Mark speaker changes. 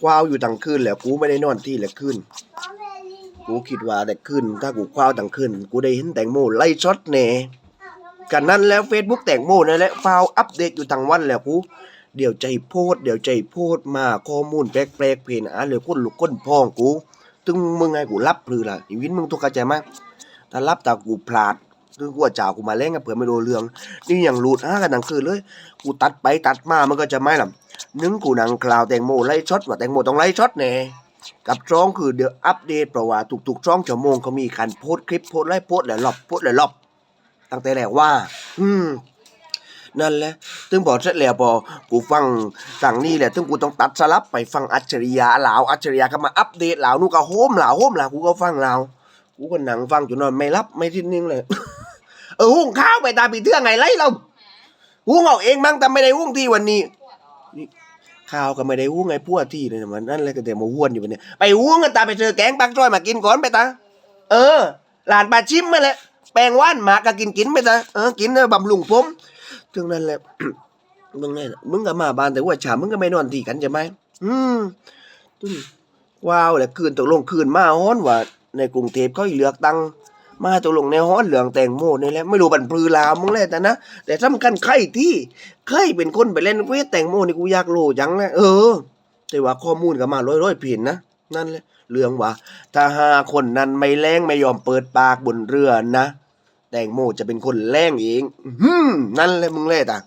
Speaker 1: คว้าวอยู่ทั้งคืนแล้วกูไม่ได้นอนที่แหละคืนกูคิดว่าแต่คืนถ้ากูคว้าวทั้งคืนกูได้เห็นแตงโมไล่ช็อตแน่กันนั้นแล้ว Facebook แตงโมนั่นแหละฟาวอัปเดตอยู่ทั้งวันแล้วกูเดี๋ยวใจโพดเดี๋ยวใจโพดมาข้อมูลแปลกๆเพนอะเลยก้นลุกก้นพองกูตึงมึงไงกูรับพลือล่ะอีวินมึงทุกข์เข้าใจมั้ยถ้ารับแต่กูพลาดคือกูจ่ากูมาเล่นกับเผื่อไม่รู้เรื่อง นี่อย่างหลุดอ้ากันทั้งคืนเลย กูตัดไปตัดมามันก็จะไม่ล่ะ นึงกูนังคลาวแตงโมไล่ช็อตว่าแตงโมต้องไล่ช็อตแน่กับจ้องคือเดี๋ยวอัปเดตเพราะว่าทุกๆจ้องชั่วโมงเขามีการโพสคลิปโพสไล่โพสต์หลายรอบโพสต์หลายรอบตั้งแต่แรกว่า อืมนั่นแหละถึงบอกเสร็จแล้วพอกูฟังสั่งนี่แหละถึงกูต้องตัดสลับไปฟังอัจฉริยะเหลาวอัจฉริยะก็มาอัปเดตเหลาวนู่นก็โฮมเหลาวโฮมเหลาวกูก็ฟังเหลาวกูก็นั่งฟังจนนอนไม่รับไม่ทิ้งนิ่งเลย เออหุ้งข้าวไปตาปีเทื่องไงไรเราหุ้งเอาเองมั้งแต่ไม่ได้หุ้งที่วันนี้นี่ ข้าวก็ไม่ได้หุ้งไงพวกที่เลยมันนั่นเลยก็แต่มาห้วนอยู่วันนี้ไปหุ้งกันตาไปเจอแกงปักจ้อยมากินก่อนไปตาเออ หลานปลาชิมมาแหละแปลงว่านหมาก็กินกินไปตาเออกินเออบำรุงผมถึงนั้นแหละมึงไงน่ะมึงก็มาบ้านแต่ว่าเช้ามึงก็ไม่นอนที่กันใช่ไหมอืมว้าวแหละคืนตกลงคืนมาฮ้อนว่าในกรุงเทพเขาเลือกตัง มาตกลงในฮ้อนเหลืองแตงโมนี่แหละไม่รู้บันปลือลาวมึงแหละแต่นะแต่สำคัญใครที่เคยเป็นคนไปเล่นเวทแตงโมนี่กูอยากโลดจังนะเออ แต่ว่าข้อมูลก็มาร้อยๆผิดนะนั่นแหละเรื่องว่า ถ้าหาคนนั้นไม่แรงไม่ยอมเปิดปากบนเรือนะ แตงโมจะเป็นคนแรงเองนั่นแหละมึงแหละตา